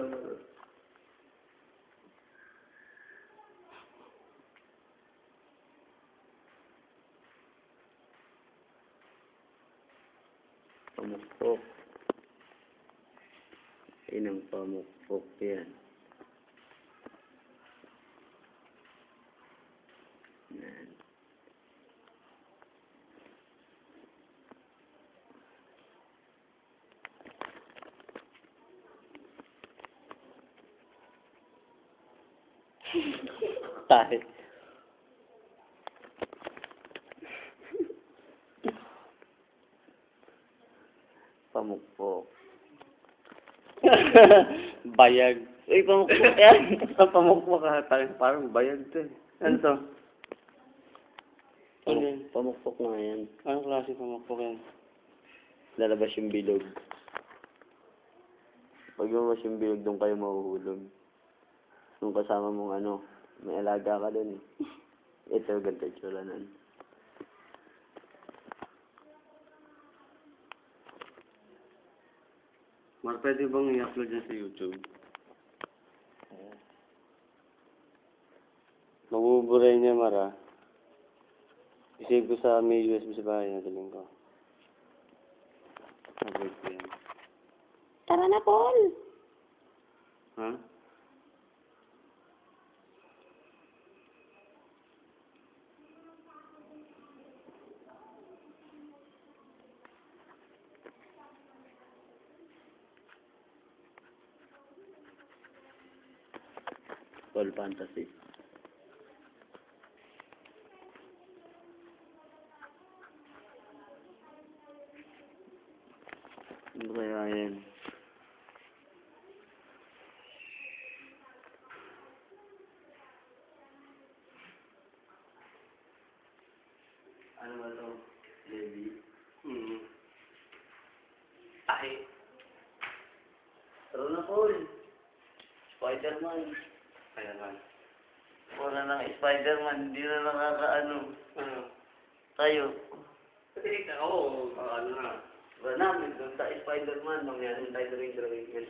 mo. Pamukpok. Inang pamukpok. Yan. Tayo. Pamukpok. bayag. Uy, pamukpok yan. pamukpok ka. Parang bayag to. Ano to? Ano yan? Pamukpok nga yan. Anong klase pamukpok yan? Lalabas yung bilog. Pag lumabas yung bilog, doon kayo mahuhulog. Nung kasama mong ano, may alaga ka dun eh. Ito, ganito yung tsura nun. Mar, pwede bang i-upload yan sa YouTube? Mabuburay niya, Mara. I-save ko sa may USB sa bahay na daling ko. Upload ko yan. Tara na, Paul. Ha? Fantasy. Ano kaya yan? Ano ba to? Baby? Hmm. Spider-Man. Kaya man. Wala nang Spider-Man, hindi na nakakaano. Ano? Tayo. Pati ka, oo. ano na. Wala namin, doon sa Spider-Man, mangyari tayo drawing-drawing yan.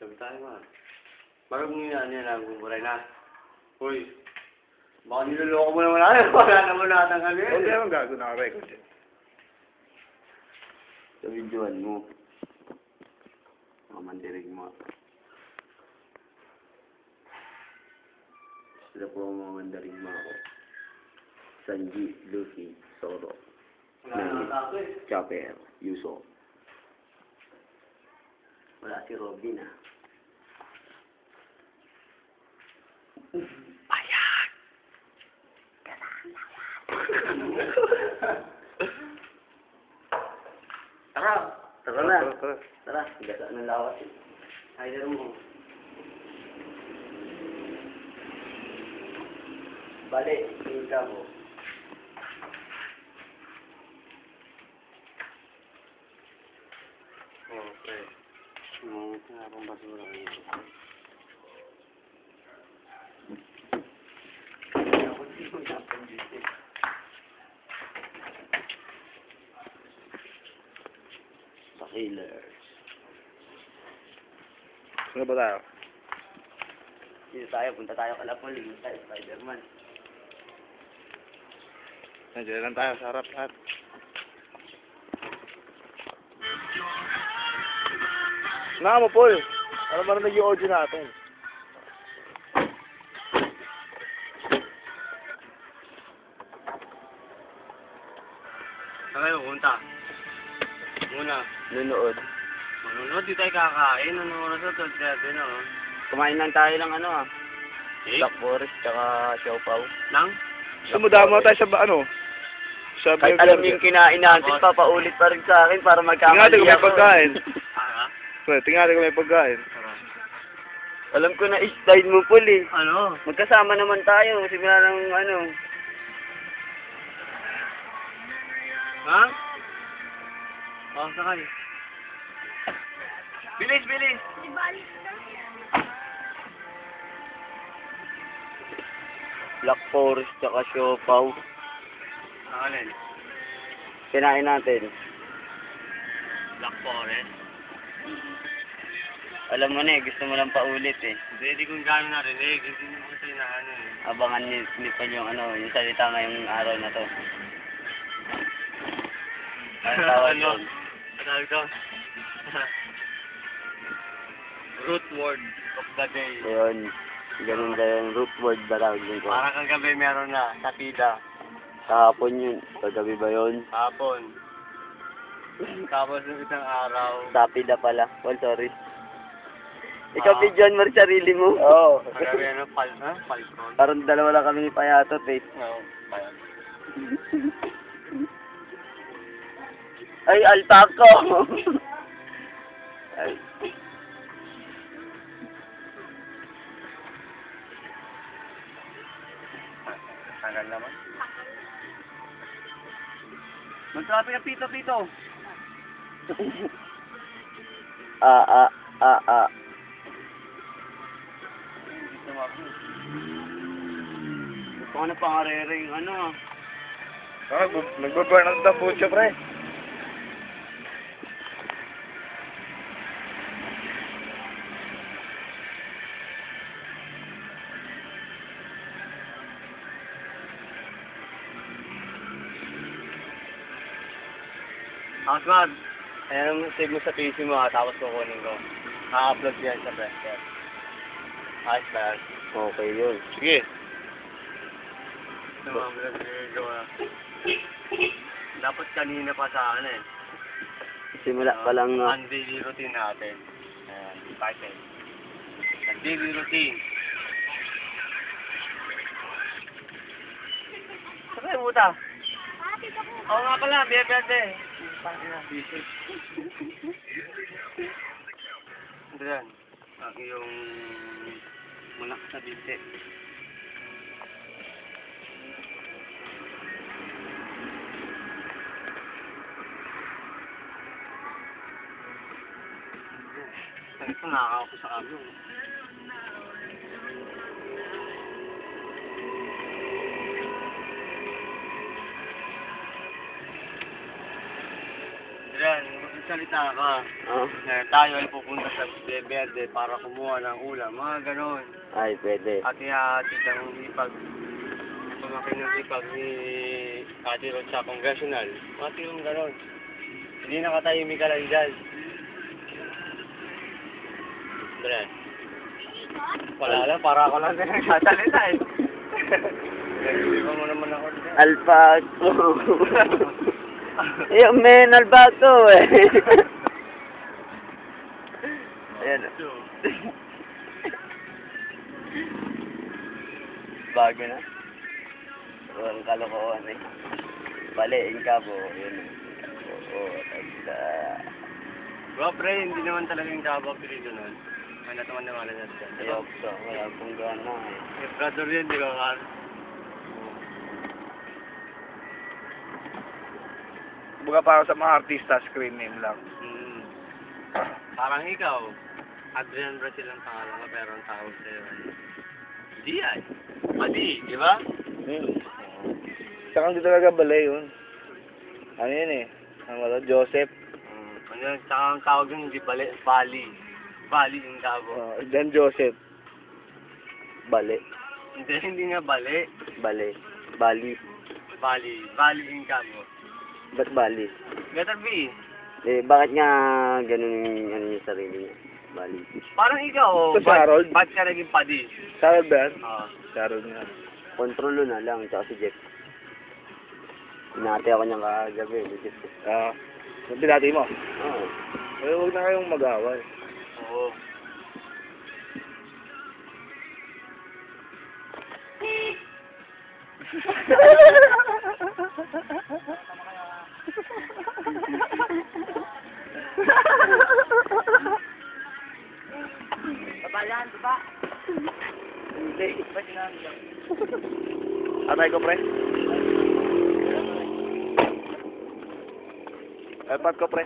Sabi tayo, Mar. Parang mo yan, yan ang buburay na. Uy. Baka niloloko mo naman ako. Wala naman natin ano yan. Huwag naman gago naka-record yan. Sa videoan mo. Mga mandirig mo. Sila po ang mga mandaring mo ako. Sanji, Luffy, Zoro, naman ako eh. Chopper, Yuso. Wala si Robin ah. Na! Tara, gasa ng lawas. Hider mo. Bale, ka mo. Okay. Yung pinakang basura ko. Ako di ko napansin eh. Sa killers. Ano ba tayo? Dito tayo, punta tayo kala Paul, dito tayo, Spider-Man. Nandiyan lang tayo sa harap lahat. Nga mo, Paul. Ba na yung audio natin? Saan kayo pupunta? Muna. Nunood. Manonood, di tayo kakain. Ano oras na? 12.30 na, oh. Kumain lang tayo ng ano ah. Eh? Black Forest, tsaka Siopaw. Nang? Sumudama tayo sa ba- ano? Sa Kahit alam yung kinain natin, papaulit pa rin sa akin para Tingnan magkamali natin kung may pagkain. Ah, Pre, tingnan kung may pagkain. Alam ko na style mo, Paul eh. Ano? Magkasama naman tayo, simula ng ano. Ha? Oh, sakay. Bilis, bilis! Black Forest, tsaka Siopaw. Nakalin. Kinain natin. Black Forest. Alam mo na eh, gusto mo lang paulit eh. Hindi, hindi ko gano'n narinig. Hindi mo kasi na ano eh. Abangan ni, ni Paul yung ano, yung salita ngayong araw na to. Ano tawag Ano? yun? Tawag ko? Root word of the day. Ayun. Ganun ba yung root word ba tawag yun ko? Parang kagabi meron na, sa pida. Kahapon yun. Kagabi ba yun? Hapon. Tapos ng isang araw. Sapida pala. Well, sorry. Ikaw, Ah. Pigeon, rin sarili mo. Oo. Kagabi ano, pal, ha? Falcon. Parang dalawa lang kami ni Payatot eh. No, pal. Ay, alpako! Ay. Tagal naman. Magtrapi ka, Pito, Pito. Ah, ah, ah, ah. Ko na pangarere yung ano ah. Ah, nagbo-burn out na pucho, pre. Asmad, ayan ang save mo sa PC mo ha, tapos kukunin ko. Ha-upload yan sa Prescott. Ayos ba yan? Okay yun. Sige. Namamulat gawa. Dapat kanina pa sa ano eh. Simula pa lang ah. Ang daily routine natin. Ayan, bakit? Ang daily routine. Saan kayo buta? Oo nga pala, biya biya Busy. Ito yan. Ang iyong mulak sa binte. Ito nakakaw ko sa kamo. Diyan, magsalita ka. Oh. Na tayo ay pupunta sa Verde Verde para kumuha ng ulam. Mga ganon. Ay, pwede. At ihahatid ang ipag pamakin ng ipag ni Ate Rod sa congressional. Mga tirong ganon. Hindi nakatahimik ka lang dyan. Brian. Wala lang, para ako lang din nagsasalita eh. Mo naman ako dyan. Yung men, alpako eh. Ayan. Bago na. Walang kalokohan eh. Baliin ka po. Yun. Oo, tagda. Bro, pre, hindi naman talaga yung Davao Pilito nun. May natuman naman na natin. Ayok to. Wala pong gana eh. Eh, brother yun, di ba? Buka para sa mga artista, screen name lang. Mm. Parang ikaw, Adrian Brazil ang pangalan ko, pero ang tawag sa'yo ay G.I. Madi, di ba? Hmm. Saka hindi talaga balay yun. Ano yun eh? Ano ba to? Joseph. Mm. Ano yung tsaka ang tawag yun, hindi bali, Bali. Bali yung tawag. Uh, then Joseph. Bali. Hindi, hindi nga bali. Bali. Bali. Bali. Bali yung tawag. Ba't Bali? Letter B. Eh, bakit nga ganun yung ano yung sarili niya? Bali. Parang ikaw, Ito si Harold. ba't ka naging padi? Sarah ba yan? Ah. Sarah nga. Kontrolo na lang, tsaka si Jeff. Inate ako niyang kagabi, ni Jeff. Ah, uh, binati mo. Oo. Eh, huwag na kayong mag-away. Oo. Atay ko, pre. Apat ko, pre.